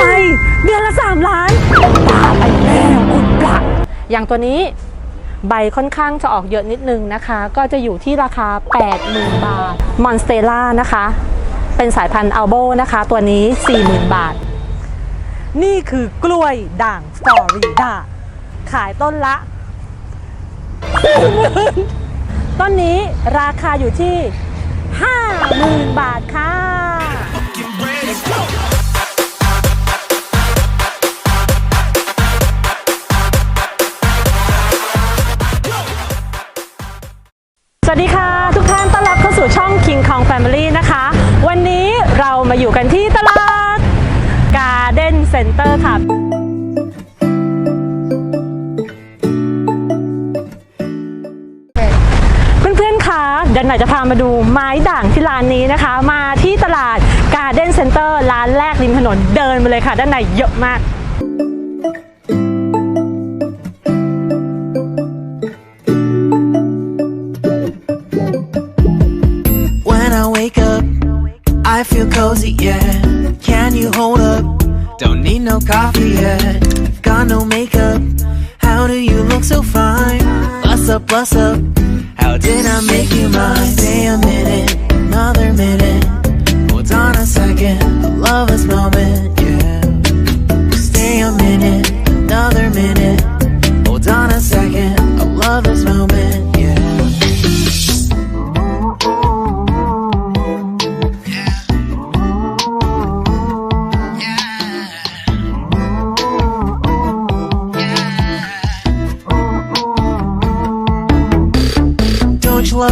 อะไร เดือนละ 3 ล้านบ้าไปแล้วคุณพระอย่างตัวนี้ใบค่อนข้างจะออกเยอะนิดนึงนะคะ ก็จะอยู่ที่ราคา 80,000 บาท มอนสเตล่านะคะ เป็นสายพันธุ์อัลโบนะคะ ตัวนี้ 40,000 บาท นี่คือกล้วยด่างฟลอริดา ขายต้นละ ต้นนี้ราคาอยู่ที่ 50,000 บาทค่ะ สวัสดีค่ะ ทุกท่านต้อนรับเข้าสู่ช่อง King Kong Family นะคะ วันนี้เรามาอยู่กันที่ตลาด Garden Center ค่ะเพื่อนๆคะเดี๋ยวหน่อยจะพามาดูไม้ด่างที่ร้านนี้นะคะ มาที่ตลาด Garden Center ร้านแรกริมถนนเดินมาเลยค่ะ ด้านในเยอะมาก Cozy, yeah. Can you hold up? Don't need no coffee yet. Got no makeup. How do you look so fine? Bust up, bust up. How did I make you mine? Stay a minute, another minute. Hold on a second. Love this moment, yeah. Stay a minute, another minute.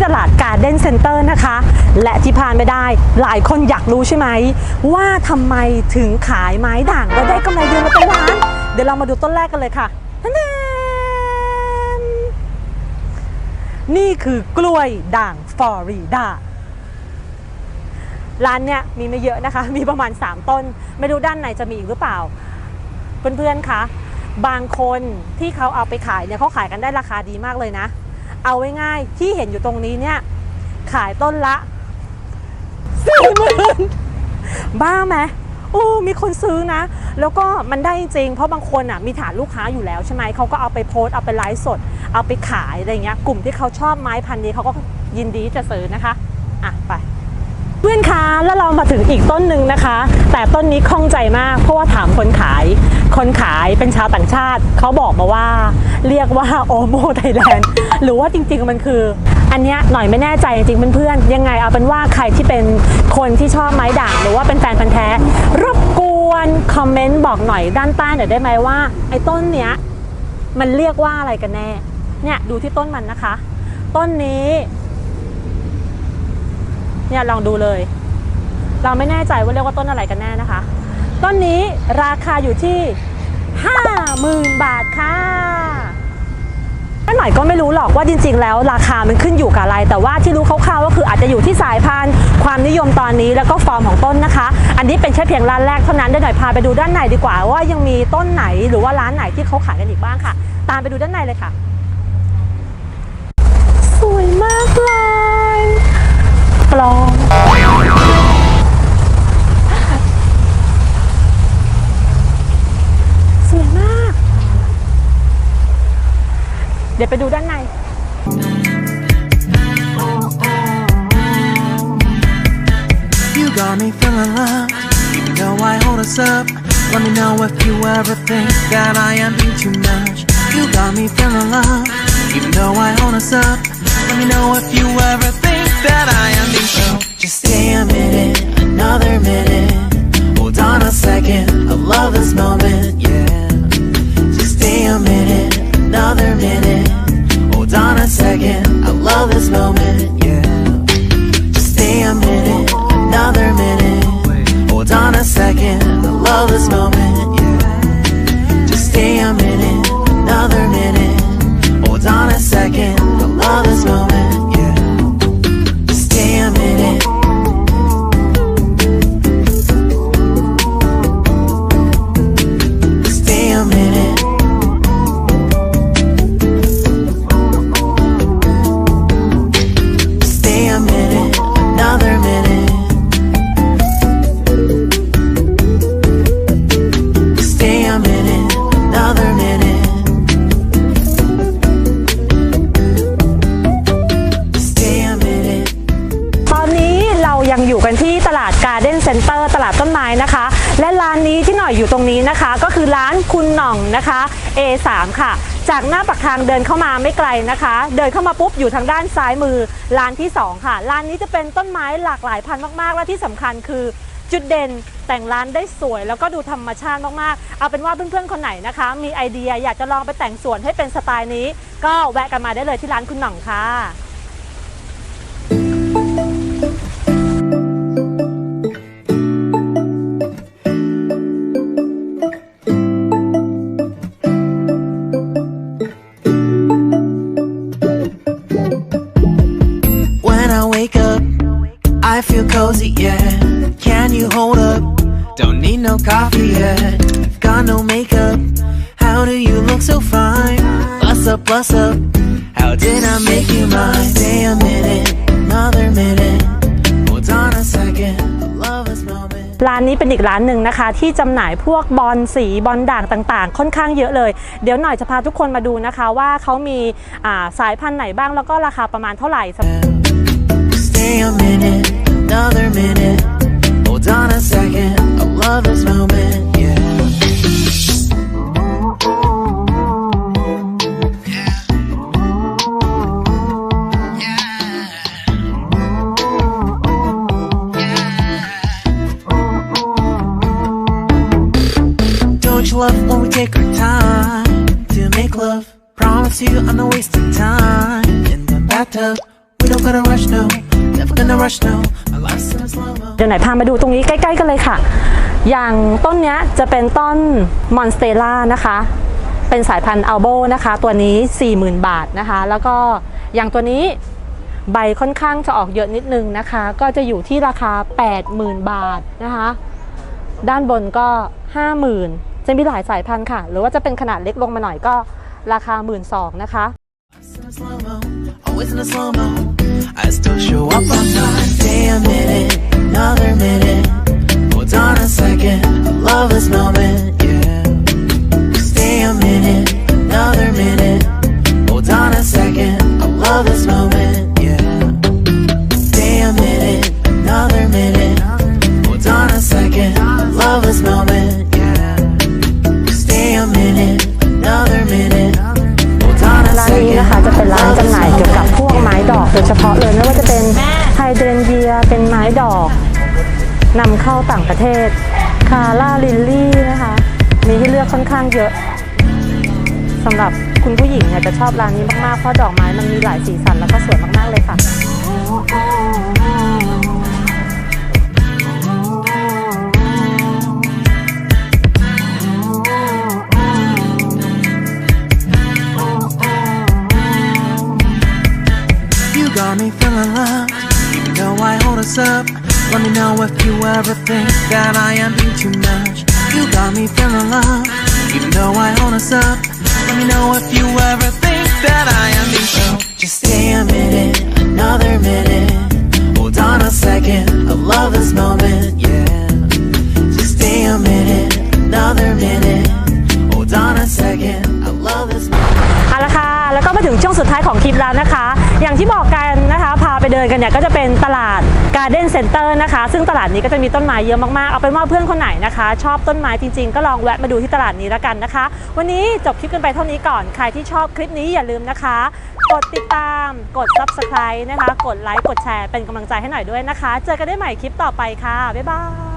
นี้หน่อยอยู่ที่ตลาด Garden Center นะคะ และที่พลาดไม่ได้หลายคนอยากรู้ใช่ไหม ว่าทำไมถึงขายไม้ด่างแล้วได้กำไรเดือนละเป็นล้าน เดี๋ยวเรามาดูต้นแรกกันเลยค่ะนี่คือกล้วยด่างฟลอริดาร้านเนี่ยมีไม่เยอะนะคะ มีประมาณ 3 ต้น ไม่รู้ด้านในจะมีอีกหรือเปล่า เพื่อนๆคะบางคนที่เขาเอาไปขายเนี่ยเขาขายกันได้ราคาดีมากเลยนะ เอาไว้ง่ายที่เห็นอยู่ตรงนี้เนี่ย ขายต้นละสี่หมื่นบ้าไหมอู้มีคนซื้อนะ แล้วก็มันได้จริง เพราะบางคนอะมีฐานลูกค้าอยู่แล้วใช่ไหมเขาก็เอาไปโพสต์เอาไปไลฟ์สด เอาไปขายอะไรเงี้ยกลุ่มที่เขาชอบไม้พันธุ์นี้เขาก็ยินดีจะซื้อนะคะ อะ ไป เพื่อนคะแล้วเรามาถึงอีกต้นหนึ่งนะคะ แต่ต้นนี้คล่องใจมาก เพราะว่าถามคนขาย คนขายเป็นชาวต่างชาติเขาบอกมาว่า เรียกว่าโอโมไทยแลนด์หรือว่าจริงๆมันคือ อันเนี้ยหน่อยไม่แน่ใจจริงๆเพื่อนๆยังไงเอาเป็นว่าใครที่เป็นคนที่ชอบไม้ด่างหรือว่าเป็นแฟนพันธ์แท้รบกวนคอมเมนต์บอกหน่อยด้านใต้หน่อยได้ไหมว่าไอ้ต้นเนี้ยมันเรียกว่าอะไรกันแน่เนี่ยดูที่ต้นมันนะคะ ต้นนี้ เนี่ยลองดูเลย เราไม่แน่ใจว่าเรียกว่าต้นอะไรกันแน่นะคะ ต้นนี้ราคาอยู่ที่50,000บาทค่ะหน่อยก็ไม่รู้หรอกว่าจริง ๆ แล้ว ราคามันขึ้นอยู่กับอะไร แต่ว่าที่รู้คร่าวๆก็คืออาจจะอยู่ที่สายพันธุ์ความนิยมตอนนี้แล้วก็ฟอร์มของต้นนะคะ อันนี้เป็นแค่เพียงร้านแรกเท่านั้นเดี๋ยวหน่อยพาไปดูด้านในดีกว่า ว่ายังมีต้นไหนหรือว่าร้านไหนที่เขาขายกันอีกบ้างค่ะ ตามไปดูด้านในเลยค่ะ สวยมากเลย กลอง me feeling. You know hold us up? Let me know if you ever think that I am being too much. You got me feeling. You know hold us up? Let me know if you ever. Second, I love this moment, yeah. Just stay a minute, another minute. Hold on a second, I love this moment, าดต้นะคะ และร้านนี้ที่หน่อยอยู่ตรงนี้นะคะ ก็คือร้านคุณหน่องนะคะ A3 ค่ะ จากหน้าปากทางเดินเข้ามาไม่ไกลนะคะ เดินเข้ามาปุ๊บอยู่ทางด้านซ้ายมือร้านที่ 2 ค่ะ ร้านนี้จะเป็นต้นไม้หลากหลายพันธุ์มากๆ และที่สำคัญคือจุดเด่นแต่งร้านได้สวย แล้วก็ดูธรรมชาติมากๆ เอาเป็นว่าเพื่อนๆคนไหนนะคะ มีไอเดียอยากจะลองไปแต่งสวนให้เป็นสไตล์นี้ ก็แวะกันมาได้เลยที่ร้านคุณหน่องค่ะ Bust up, bust up. How did I make you mine? Stay a minute, another minute. Hold on a second. I love this moment. ร้านนี้เป็นอีกร้านหนึ่งนะคะ ที่จำหน่ายพวกบอลสีบอลด่างต่างๆ ค่อนข้างเยอะเลย เดี๋ยวหน่อยจะพาทุกคนมาดูนะคะ ว่าเขามีอ่าสายพันธุ์ไหนบ้างแล้วก็ราคาประมาณเท่าไหร่ Stay a minute, another minute. Hold on a second. I love this moment, yeah. I'm a wasting time in the bathtub. We don't gotta rush, no. Never gonna rush, no. Our life's in a slow mo. เดี๋ยวไหนพามาดูตรงนี้ใกล้ๆกันเลยค่ะ อย่างต้นเนี้ยจะเป็นต้นมอนสเตล่านะคะ เป็นสายพันธุ์อัลโบนะคะ ตัวนี้ 40,000 บาทนะคะ แล้วก็อย่างตัวนี้ใบค่อนข้างจะออกเยอะนิดนึงนะคะ ก็จะอยู่ที่ราคา 80,000 บาทนะคะ ด้านบนก็ 50,000 จะมีหลายสายพันธุ์ค่ะ หรือว่าจะเป็นขนาดเล็กลงมาหน่อยก็ ราคา 12,000นะคะ เลือกค่อนข้างเยอะสำหรับคุณผู้หญิงเนี่ยจะชอบร้านนี้มากๆ เพราะดอกไม้มันมีหลายสีสันแล้วก็สวยมากๆเลยค่ะ You got me feeling love, even though I hold us up. Let me know if you ever think that I am being too much. You got me feeling love, even though I hold us up. Let me know if you ever think that I am being so. Just stay a minute, another minute. Hold on a second, I love this moment, yeah. Just stay a minute, another minute. Hold on a second, I love this moment. เอาละค่ะ แล้วก็มาถึงช่วงสุดท้ายของคลิปแล้วนะคะ อย่างที่บอกกัน เดินกันเนี่ยก็จะเป็นตลาดการ์เด้นเซ็นเตอร์นะคะ ซึ่งตลาดนี้ก็จะมีต้นไม้เยอะมากๆ เอาเป็นว่าเพื่อนคนไหนนะคะ ชอบต้นไม้จริงๆ ก็ลองแวะมาดูที่ตลาดนี้แล้วกันนะคะ วันนี้จบคลิปกันไปเท่านี้ก่อน ใครที่ชอบคลิปนี้อย่าลืมนะคะ กดติดตาม กด Subscribe นะคะ กดไลค์ กดแชร์ เป็นกำลังใจให้หน่อยด้วยนะคะ เจอกันได้ใหม่คลิปต่อไปค่ะ บ๊ายบาย